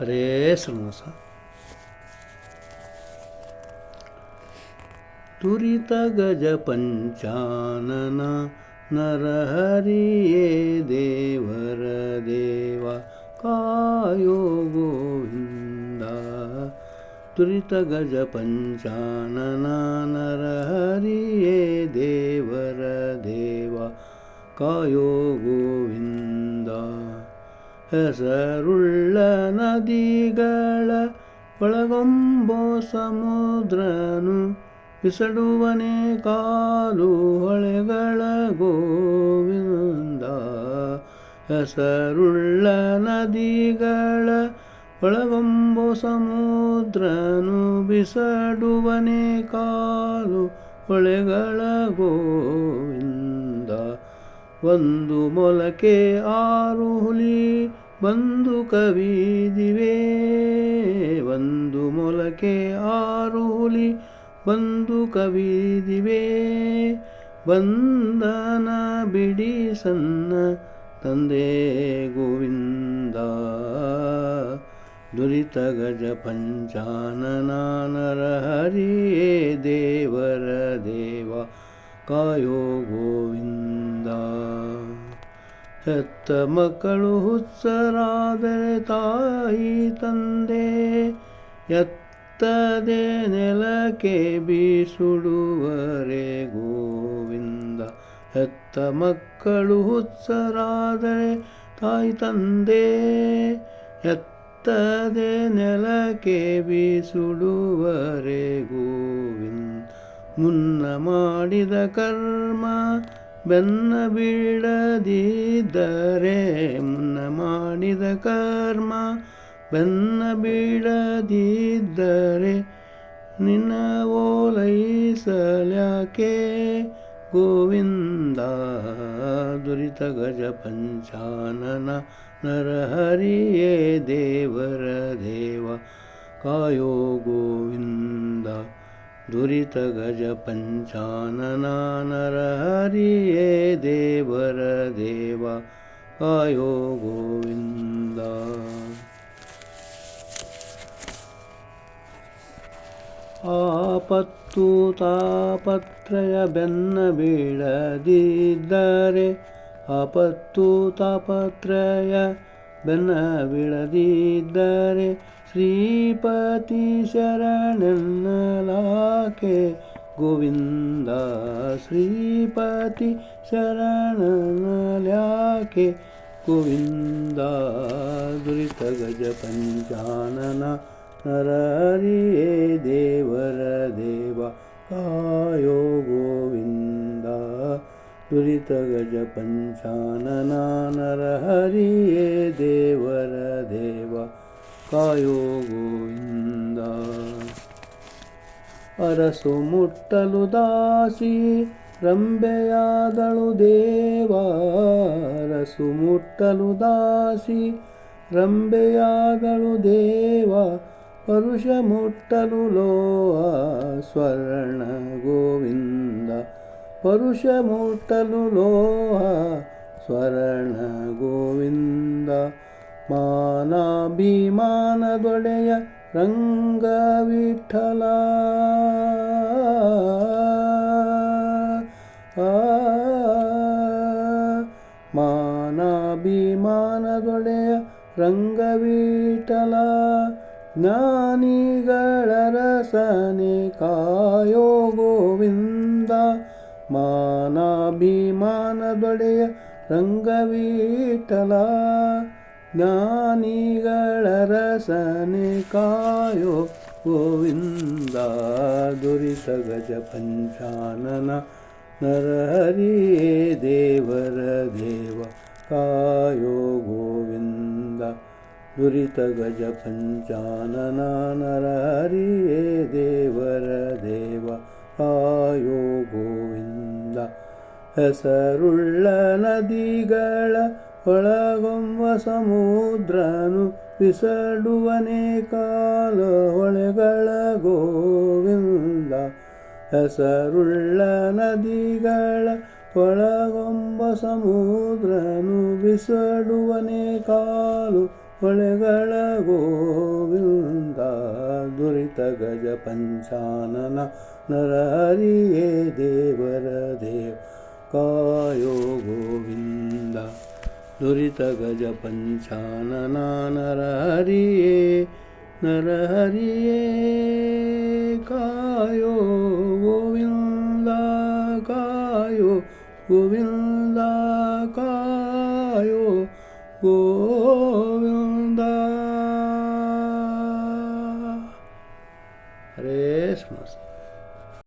हरे समस तुरितगजपञ्चानना नर ये देवरदेवा कायो गोविन्दरितगजपञ्चानना नर हरि ये देवरदेवा कायो गोविन्दा। ಹೆಸರುಳ್ಳ ನದಿಗಳ ಒಳಗೊಂಬೋ ಸಮುದ್ರನು ಬಿಸಡುವನೆ ಕಾಲು ಹೊಳೆಗಳ ಗೋವಿಂದ. ಹೆಸರುಳ್ಳ ನದಿಗಳ ಒಳಗೊಂಬೋ ಸಮುದ್ರನು ಬಿಸಡುವನೆ ಕಾಲು ಹೊಳೆಗಳ ಗೋವಿಂದ. ಒಂದು ಮೊಲಕೆ ಆರು ಹುಲಿ ಬಂದು ಕವಿದಿವೆ ಒಂದು ಮೊಲಕೆ ಆರು ಹುಲಿ ಬಂದು ಕವಿದಿವೆ, ಬಂದನ ಬಿಡಿ ಸನ್ನ ತಂದೆ ಗೋವಿಂದ. ದುರಿತ ಗಜ ಪಂಚಾನನ ನರ ಹರಿಯೇ ದೇವರ ದೇವ ಕಾಯೋ ಗೋವಿಂದ. ಹೆತ್ತ ಮಕ್ಕಳು ಹುಚ್ಚರಾದರೆ ತಾಯಿ ತಂದೆ ಎತ್ತದೆ ನೆಲಕ್ಕೆ ಬೀಸುಡುವರೆ ಗೋವಿಂದ. ಹೆತ್ತ ಮಕ್ಕಳು ಹುಚ್ಚರಾದರೆ ತಾಯಿ ತಂದೆ ಎತ್ತದೆ ನೆಲಕ್ಕೆ ಬೀಸುಡುವರೆ ಗೋವಿಂದ. ಮುನ್ನ ಮಾಡಿದ ಕರ್ಮ ಬೆನ್ನ ಬೀಳದಿದ್ದರೆ ಮುನ್ನ ಮಾಡಿದ ಕರ್ಮ, ಬೆನ್ನ ಬೀಳದಿದ್ದರೆ ನಿನ್ನ ಓಲೈಸಲ್ಯಾಕೆ? ಗೋವಿಂದ ದುರಿತ ಗಜ ಪಂಚಾನನ ನರಹರಿಯೇ ದೇವರ ದೇವ, ಕಾಯೋ ಗೋವಿಂದ. ದುರಿತ ಗಜ ಪಂಚಾನನ ನರ ಹರಿಯೇ ದೇವರ ದೇವ ಕಾಯೋ ಗೋವಿಂದ ಆಪತ್ತು ತಾಪತ್ರಯ ಬೆನ್ನ ಬೀಳದಿದ್ದರೆ ಆಪತ್ತು ತಾಪತ್ರಯ ಬೆನ್ನ ಬೀಳದಿದ್ದರೆ श्रीपति गोविन्द श्रीपति शरणनलाके गोविन्द धुरितगज पञ्चानना नर हरि ये गोविन्द दुरितगजपञ्चानना नरहरिये नर देवा ಗಜ ಪಂಚಾನನ ನರಹರಿಯೇ ದೇವರ ದೇವ ಕಾಯೋ ಗೋವಿಂದ ಅರಸು ಮುಟ್ಟಲು ದಾಸಿ ರಂಬೆಯಾದಳು ದೇವ ಅರಸು ಮುಟ್ಟಲು ದಾಸಿ ರಂಬೆಯಾದಳು ದೇವ ಪರುಷ ಮುಟ್ಟಲು ಲೋಹ ಸ್ವರ್ಣ ಗೋವಿಂದ ಪರುಷ ಮುಟ್ಟಲು ಲೋಹ ಸ್ವರ್ಣ ಗೋವಿಂದ ಮಾನಾಭಿಮಾನದೊಡೆಯ ರಂಗ ವಿಠಲ ಮಾನಾಭಿಮಾನದೊಡೆಯ ರಂಗ ವಿಠಲ ಜ್ಞಾನಿಗಳ ರಸನೆ ಕಾಯೋ ಗೋವಿಂದ ಮಾನಾಭಿಮಾನದೊಡೆಯ ರಂಗವೀಠಲ ಜ್ಞಾನಿಗಳ ರಸನೆ ಕಾಯೋ ಗೋವಿಂದ ದುರಿತ ಗಜ ಪಂಚಾನನ ನರಹರಿಯೇ ದೇವರ ದೇವ ಕಾಯೋ ಗೋವಿಂದ ದುರಿತ ಗಜ ಪಂಚಾನನ ನರಹರಿಯೇ ದೇವರ ದೇವ ಕಾಯೋ ಗೋವಿಂದ ಹೆಸರುಳ್ಳ ನದಿಗಳ ಒಳಗೊಂಬ ಸಮುದ್ರನು ಬಿಸಡುವನೆ ಕಾಲ ಹೊಳೆಗಳ ಗೋವಿಂದ. ಹೆಸರುಳ್ಳ ನದಿಗಳ ಒಳಗೊಂಬ ಸಮುದ್ರನು ಬಿಸಡುವನೆ ಕಾಲು ಹೊಳೆಗಳ ಗೋವಿಂದ. ದುರಿತ ಗಜ ಪಂಚಾನನ ನರಹರಿಯೇ ದೇವರ ದೇವ ಕಾಯೋ ಗೋವಿಂದ. दुरितगजपञ्चाननानरहरिये नरहरिये कायो नर हरि येकायो गोविन्दकायो गोविन्दकायो गोविन्दरे स्मस्त